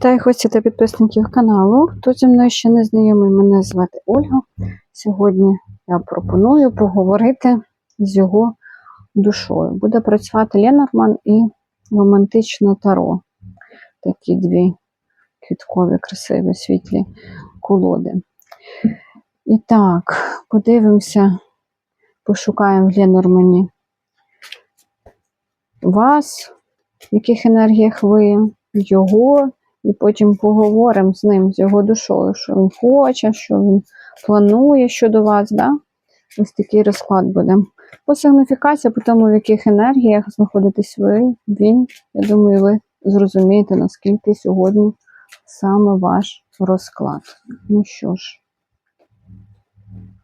Вітаю гостів та підписників каналу. Хто зі мною ще не знайомий, мене звати Ольга. Сьогодні я пропоную поговорити з його душою. Буде працювати Ленорман і романтичне таро. Такі дві квіткові, красиві, світлі колоди. І так, подивимося, пошукаємо в Ленормані вас, в яких енергіях ви, його, і потім поговоримо з ним, з його душою, що він хоче, що він планує щодо вас. Да? Ось такий розклад буде. По сигніфікації, по тому, в яких енергіях знаходитесь ви, він, я думаю, ви зрозумієте, наскільки сьогодні саме ваш розклад. Ну що ж,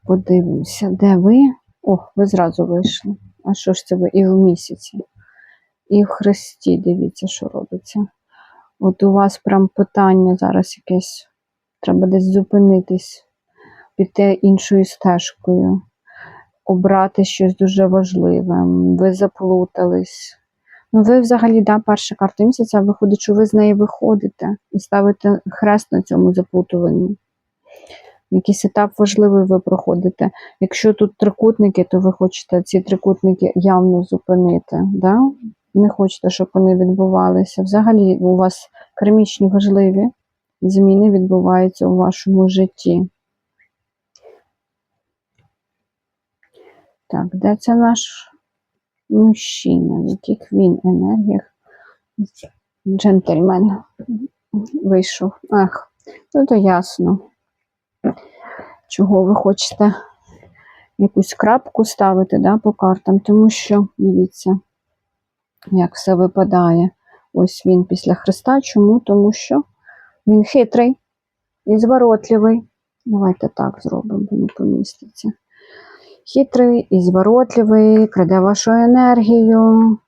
подивимося, де ви? Ох, ви зразу вийшли. А що ж це ви і в місяці? І в хресті, дивіться, що робиться. От у вас прям питання зараз якесь. Треба десь зупинитись, піти іншою стежкою, обрати щось дуже важливе. Ви заплутались. Ну, ви взагалі, да, перша карта місяця виходить, що ви з неї виходите і ставите хрест на цьому заплутуванні. Якийсь етап важливий ви проходите. Якщо тут трикутники, то ви хочете ці трикутники явно зупинити. Да? Не хочете, щоб вони відбувалися. Взагалі, у вас кармічні важливі зміни відбуваються у вашому житті. Так, де це наш мужчина? В яких він енергіях? Джентльмен вийшов. Ах, ну то ясно. Чого ви хочете якусь крапку ставити да, по картам, тому що, дивіться, як все випадає. Ось він після Христа. Чому? Тому що він хитрий і зворотливий. Давайте так зробимо, бо не поміститься. Хитрий і зворотливий, краде вашу енергію.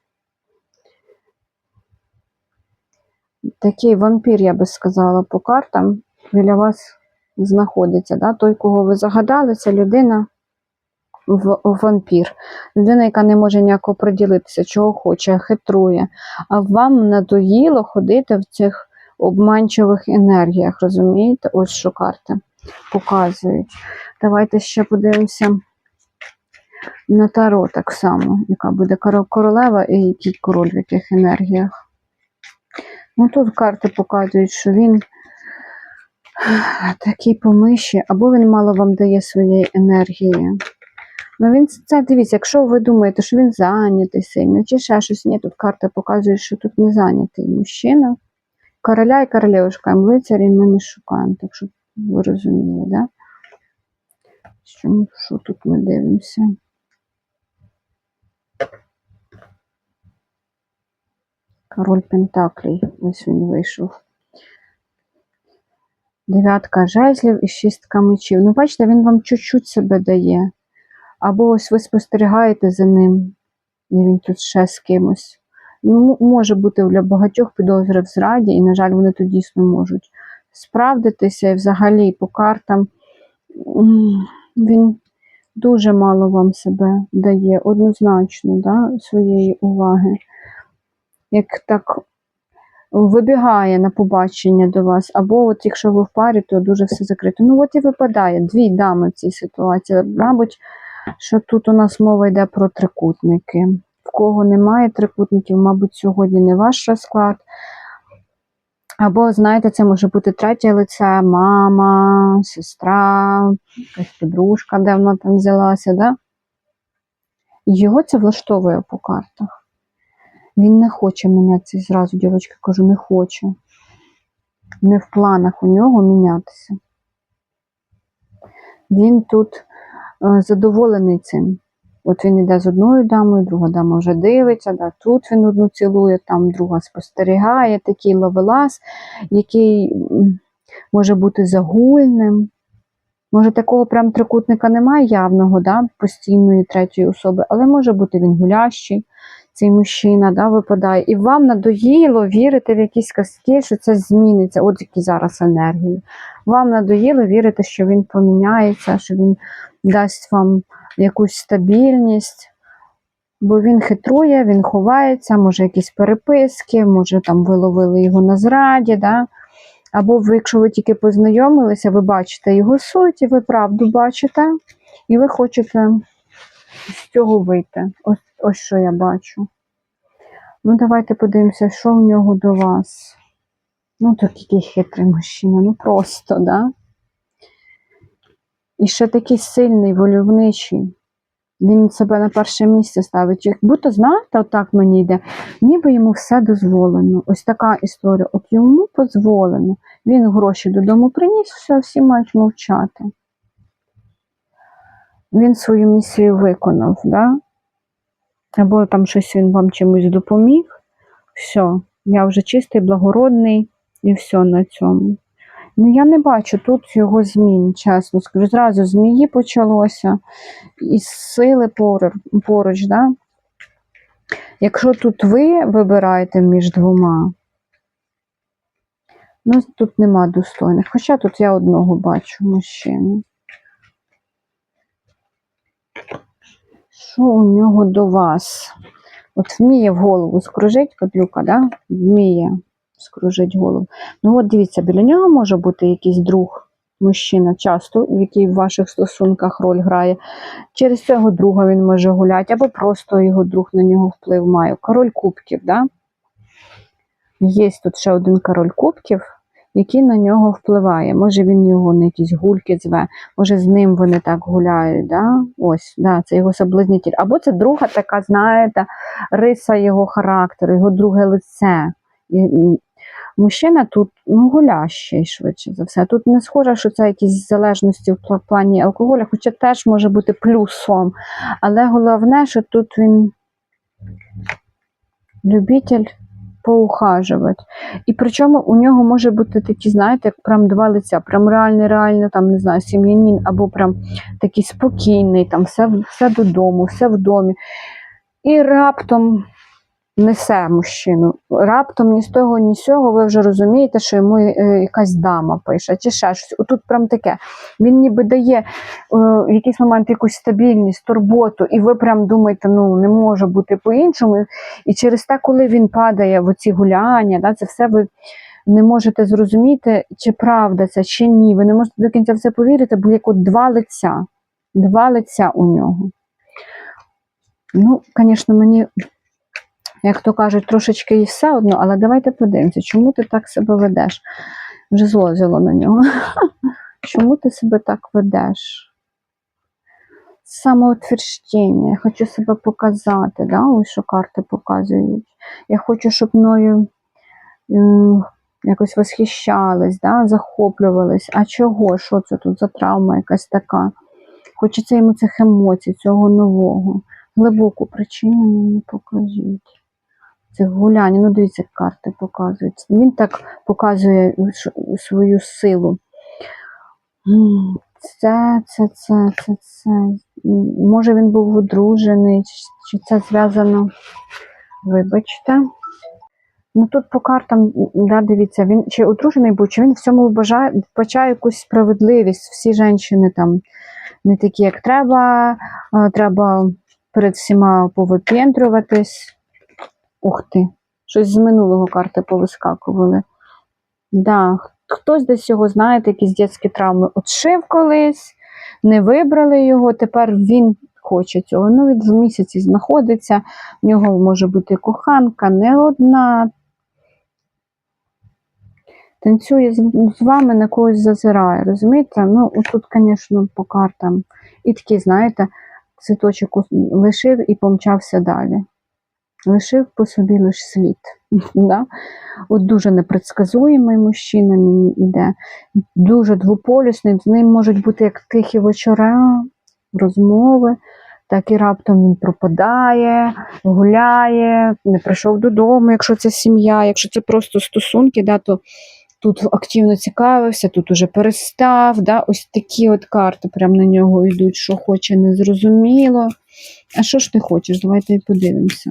Такий вампір, я би сказала, по картам біля вас знаходиться. Да? Той, кого ви загадали, це людина вампір. Людина, яка не може ніяко приділитися, чого хоче, хитрує. А вам надоїло ходити в цих обманчивих енергіях, розумієте? Ось що карти показують. Давайте ще подивимося на таро так само, яка буде королева і який король в яких енергіях. Ну тут карти показують, що він такий помиші, або він мало вам дає своєї енергії. Ну, він це дивіться, якщо ви думаєте, що він зайнятий сильно, чи ще щось, ні, тут карта показує, що тут не зайнятий мужчина. Короля і королеву шукаємо, лицарі ми не шукаємо, так щоб ви розуміли, да? Що, що тут ми дивимося? Король Пентаклей, ось він вийшов. Дев'ятка жезлів і шістка мечів. Ну, бачите, він вам чуть-чуть себе дає. Або ось ви спостерігаєте за ним, і він тут ще з кимось. Ну, може бути для багатьох підозри в зраді, і, на жаль, вони тут дійсно можуть справдитися. І взагалі по картам він дуже мало вам себе дає, однозначно, да, своєї уваги. Як так вибігає на побачення до вас, або от якщо ви в парі, то дуже все закрито. Ну, от і випадає дві дами в цій ситуації. Мабуть, що тут у нас мова йде про трикутники. В кого немає трикутників, мабуть, сьогодні не ваш розклад. Або, знаєте, це може бути третє лице, мама, сестра, якась подружка, де вона там взялася, да? Його це влаштовує по картах. Він не хоче мінятися зразу, дівчатка, кажу, не хоче. Не в планах у нього мінятися. Він тут задоволений цим. От він йде з одною дамою, друга дама вже дивиться, да, тут він одну цілує, там друга спостерігає, такий ловелас, який може бути загульним. Може, такого прям трикутника немає явного, да, постійної третьої особи, але може бути він гулящий, цей мужчина да, випадає. І вам надоїло вірити в якісь казки, що це зміниться. От які зараз енергії. Вам надоїло вірити, що він поміняється, що він дасть вам якусь стабільність. Бо він хитрує, він ховається, може якісь переписки, може там ви ловили його на зраді. Да? Або ви, якщо ви тільки познайомилися, ви бачите його суть, і ви правду бачите, і ви хочете з цього вийти. Ось, ось що я бачу. Ну, давайте подивимося, що в нього до вас. Ну, такий хитрий мужчина, ну просто, да? І ще такий сильний, вольовничий. Він себе на перше місце ставить. Як будто, знаєте, отак мені йде, ніби йому все дозволено. Ось така історія. От йому дозволено. Він гроші додому приніс, все, всі мають мовчати. Він свою місію виконав, да? або там щось він вам чимось допоміг. Все, я вже чистий, благородний, і все на цьому. Ну, я не бачу тут його змін, чесно скажу. Зразу змії почалося, і сили поруч, да? Якщо тут ви вибираєте між двома, ну тут нема достойних. Хоча тут я одного бачу мужчину. Що у нього до вас? От вміє в голову скружить кадлюка, да? Вміє скружить голову. Ну от дивіться, біля нього може бути якийсь друг, мужчина, часто, який в ваших стосунках роль грає. Через цього друга він може гуляти, або просто його друг на нього вплив має. Король кубків, да? Є тут ще один король кубків, який на нього впливає. Може він його на якісь гульки зве, може з ним вони так гуляють. Да? Ось, да, це його соблазнитель. Або це друга така, знаєте, риса його характеру, його друге лице. Мужчина тут ну, гулящий швидше за все. Тут не схоже, що це якісь залежності в плані алкоголю, хоча теж може бути плюсом. Але головне, що тут він любитель поухажувати. І причому у нього може бути такі, знаєте, як прям два лиця, прям реальний, реально, там, не знаю, сім'янин, або прям такий спокійний, там все, все додому, все в домі. І раптом несе мужчину. Раптом ні з того, ні з цього ви вже розумієте, що йому е, якась дама пише, чи ще щось. Отут прям таке. Він ніби дає е, в якийсь момент якусь стабільність, турботу, і ви прям думаєте, ну не може бути по-іншому. І через те, коли він падає в оці гуляння, да, це все ви. Не можете зрозуміти, чи правда це, чи ні. Ви не можете до кінця в це повірити, бо як от два лиця. Два лиця у нього. Ну, звісно, мені як то кажуть, трошечки і все одно, але давайте подивимося, чому ти так себе ведеш? Вже зло взяло на нього. Чому ти себе так ведеш? Самоутвердження, я хочу себе показати, да? ось що карти показують. Я хочу, щоб мною якось восхищались, да? захоплювались. А чого? Що це тут за травма якась така? Хочеться йому цих емоцій, цього нового. Глибоку причину мені покажіть цих гулянь. Ну, дивіться, карти показують. Він так показує свою силу. Це, це, це, це, це. Може він був одружений, чи це зв'язано. Вибачте. Ну тут по картам, да, дивіться, він чи одружений був, чи він в цьому вбачає, вбачає якусь справедливість. Всі жінки там не такі, як треба, треба перед всіма повипендрюватись. Ух ти, щось з минулого карти повискакували. Да, хтось десь його, знаєте, якісь дитячі травми отшив колись, не вибрали його, тепер він хоче цього. Ну, він в місяці знаходиться, в нього може бути коханка, не одна. Танцює з вами, на когось зазирає, розумієте? Ну, тут, звісно, по картам. І такий, знаєте, цвіточок лишив і помчався далі. Лишив по собі лише слід. да? От дуже непредсказуємий мужчина мені йде, дуже двополюсний, з ним можуть бути як тихі вечора, розмови, так і раптом він пропадає, гуляє, не прийшов додому, якщо це сім'я, якщо це просто стосунки, да, то тут активно цікавився, тут уже перестав. Да? Ось такі от карти прямо на нього йдуть, що хоче, незрозуміло. А що ж ти хочеш? Давайте подивимося.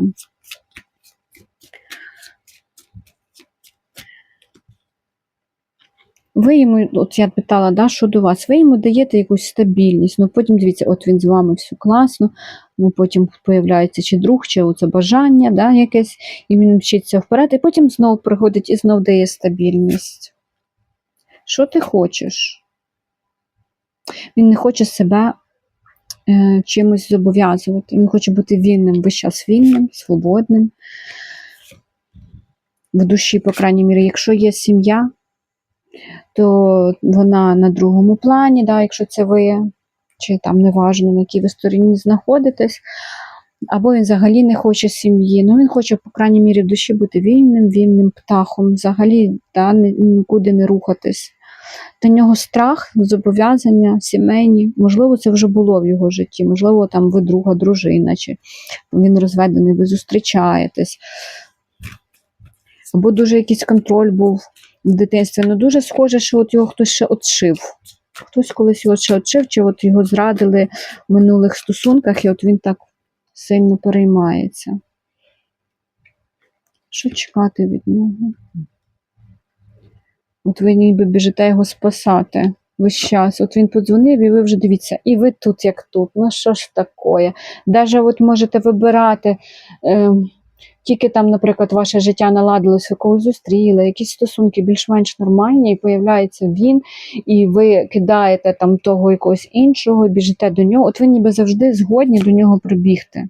Ви йому, от я питала, да, що до вас, ви йому даєте якусь стабільність, ну потім дивіться, от він з вами все класно, ну потім появляється чи друг, чи оце бажання да, якесь, і він вчиться вперед, і потім знов приходить і знов дає стабільність. Що ти хочеш? Він не хоче себе е, чимось зобов'язувати. Він хоче бути вільним, весь час вільним, свободним. В душі, по крайній мірі, якщо є сім'я, то вона на другому плані, да, якщо це ви, чи там неважно, на якій ви стороні знаходитесь, або він взагалі не хоче сім'ї. Ну, він хоче, по крайній мірі, душі бути вільним, вільним птахом, взагалі да, нікуди не рухатись. Для нього страх, зобов'язання сімейні. Можливо, це вже було в його житті. Можливо, там ви друга дружина, чи він розведений, ви зустрічаєтесь. Або дуже якийсь контроль був в дитинстві. Ну, дуже схоже, що от його хтось ще отшив. Хтось колись його ще отшив, чи от його зрадили в минулих стосунках, і от він так сильно переймається. Що чекати від нього? От ви ніби біжите його спасати весь час. От він подзвонив, і ви вже дивіться, і ви тут, як тут. Ну що ж? Даже от можете вибирати. Е, тільки там, наприклад, ваше життя наладилось, ви когось зустріли, якісь стосунки більш-менш нормальні, і появляється він, і ви кидаєте там того якогось іншого, біжите до нього. От ви ніби завжди згодні до нього прибігти.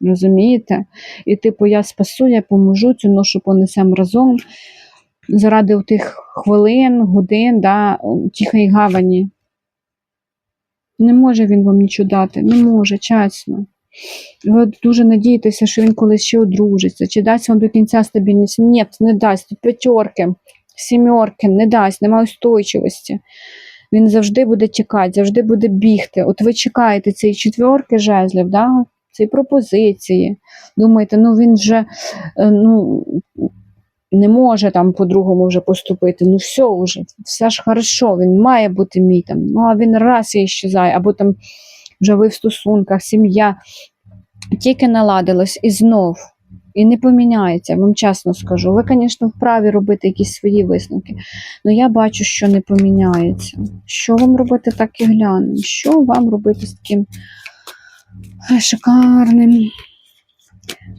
Розумієте? І типу, я спасу, я поможу, цю ношу понесемо разом заради тих хвилин, годин, да, тихої гавані. Не може він вам нічого дати, не може, чесно. Ви дуже надієтеся, що він колись ще одружиться, чи дасть вам до кінця стабільність. Ні, не дасть. Тут п'ятерки, сімерки, не дасть, немає устойчивості. Він завжди буде тікати, завжди буде бігти. От ви чекаєте цієї четверки жезлів, да? цієї пропозиції. Думаєте, ну він вже е, ну, не може там по-другому вже поступити. Ну все вже, все ж хорошо, він має бути мій там. Ну а він раз і іщезає, або там вже ви в стосунках, сім'я тільки наладилась і знов. І не поміняється, вам чесно скажу. Ви, звісно, вправі робити якісь свої висновки, але я бачу, що не поміняється. Що вам робити так і глянемо? Що вам робити з таким шикарним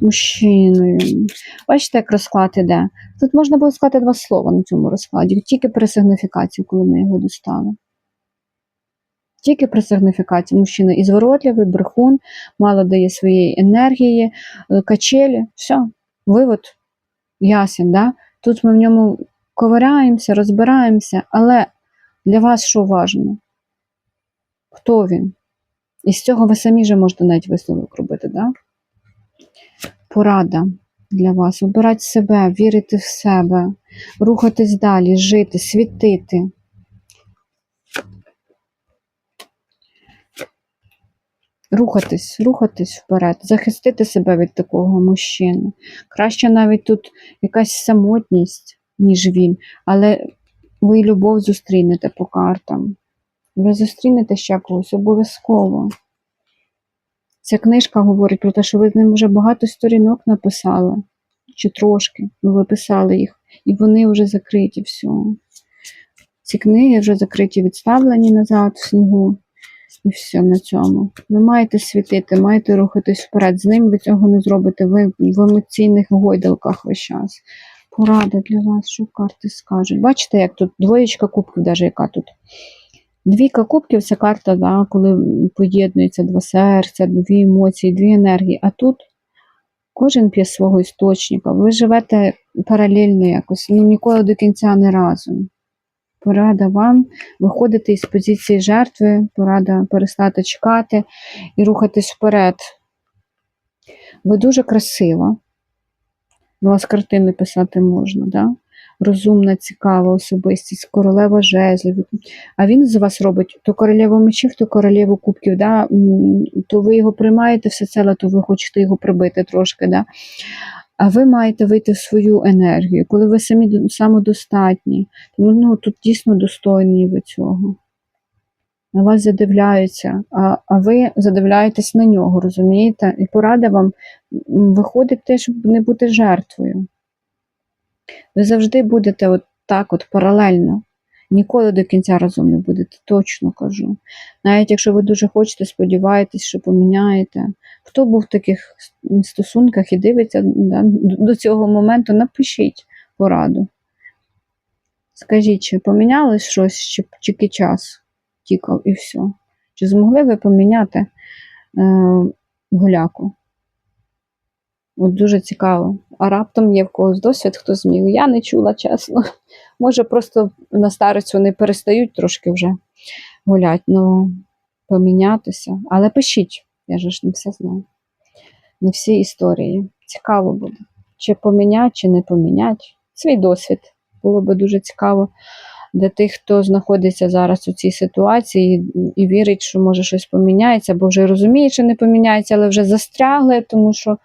мужчиною? Бачите, як розклад іде. Тут можна було сказати два слова на цьому розкладі, тільки при сигніфікації, коли ми його достали. Тільки при сигніфікації мужчина і зворотливий, брехун, мало дає своєї енергії, е, качелі, все, вивод ясен. Да? Тут ми в ньому ковиряємося, розбираємося, але для вас що важливо? Хто він? І з цього ви самі вже можете навіть висновок робити. Да? Порада для вас. Обирати себе, вірити в себе, рухатись далі, жити, світити. Рухатись, рухатись вперед, захистити себе від такого мужчини. Краще навіть тут якась самотність, ніж він, але ви любов зустрінете по картам. Ви зустрінете ще когось обов'язково. Ця книжка говорить про те, що ви з ним вже багато сторінок написали, чи трошки, ну ви писали їх, і вони вже закриті все. Ці книги вже закриті, відставлені назад в снігу. І все на цьому. Ви маєте світити, маєте рухатись вперед. З ним ви цього не зробите. Ви в емоційних гойдалках весь час. Порада для вас, що карти скажуть. Бачите, як тут двоєчка кубків, навіть яка тут. Двійка кубків це карта, да, коли поєднуються два серця, дві емоції, дві енергії. А тут кожен п'є свого істочника. Ви живете паралельно якось, ну ніколи до кінця не разом. Порада вам виходити із позиції жертви, порада перестати чекати і рухатись вперед. Ви дуже красива. У вас картини писати можна, да? розумна, цікава особистість, королева жезлів. А він з вас робить то королеву мечів, то королеву кубків. Да? То ви його приймаєте все це, то ви хочете його прибити трошки. Да? А ви маєте вийти в свою енергію, коли ви самі самодостатні. Тому ну, тут дійсно достойні ви цього. На вас задивляються, а, а ви задивляєтесь на нього, розумієте? І порада вам виходить те, щоб не бути жертвою. Ви завжди будете от так от паралельно. Ніколи до кінця разом не будете, точно кажу. Навіть якщо ви дуже хочете, сподіваєтесь, що поміняєте. Хто був в таких стосунках і дивиться до цього моменту, напишіть пораду. Скажіть, чи помінялось щось, чи тільки час тікав і все? Чи змогли ви поміняти е, гуляку? От дуже цікаво. А раптом є в когось досвід, хто зміг. Я не чула, чесно. Може, просто на старець вони перестають трошки вже гуляти, ну помінятися. Але пишіть, я ж не все знаю. Не всі історії. Цікаво буде. Чи помінять, чи не помінять. Свій досвід. Було би дуже цікаво для тих, хто знаходиться зараз у цій ситуації і вірить, що може щось поміняється, бо вже розуміє, що не поміняється, але вже застрягли, тому що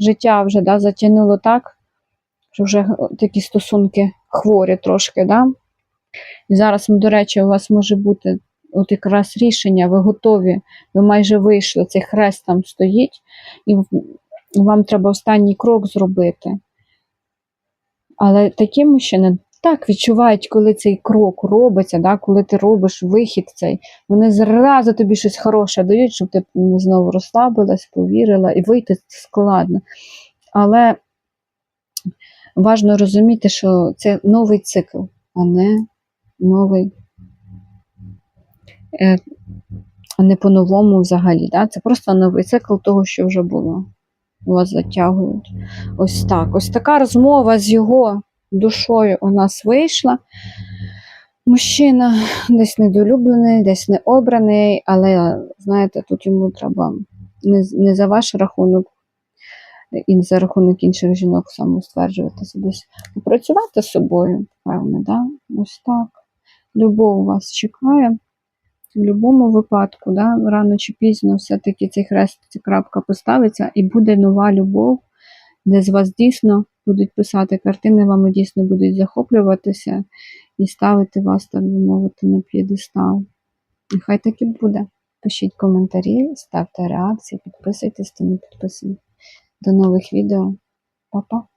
життя вже да, затягнуло так, що вже такі стосунки хворі трошки. Да? І зараз, до речі, у вас може бути от якраз рішення, ви готові, ви майже вийшли, цей хрест там стоїть, і вам треба останній крок зробити. Але такі мужчини так відчувають, коли цей крок робиться, да, коли ти робиш вихід цей, вони зразу тобі щось хороше дають, щоб ти знову розслабилась, повірила, і вийти складно. Але важливо розуміти, що це новий цикл, а не новий, е, а не по-новому взагалі. Да? Це просто новий цикл того, що вже було. Вас затягують. Ось так. Ось така розмова з його душою у нас вийшла. Мужчина десь недолюблений, десь не обраний, але знаєте, тут йому треба не, не за ваш рахунок і за рахунок інших жінок самостверджуватися, десь попрацювати з собою, певне, да? ось так. Любов вас чекає. В будь-якому випадку, да, рано чи пізно все-таки цей хрест, ця крапка поставиться, і буде нова любов, де з вас дійсно будуть писати картини, вами дійсно будуть захоплюватися і ставити вас, так би мовити, на п'єдестал. Нехай так і буде. Пишіть коментарі, ставте реакції, підписуйтесь, хто не підписаний. До нових відео. Па-па!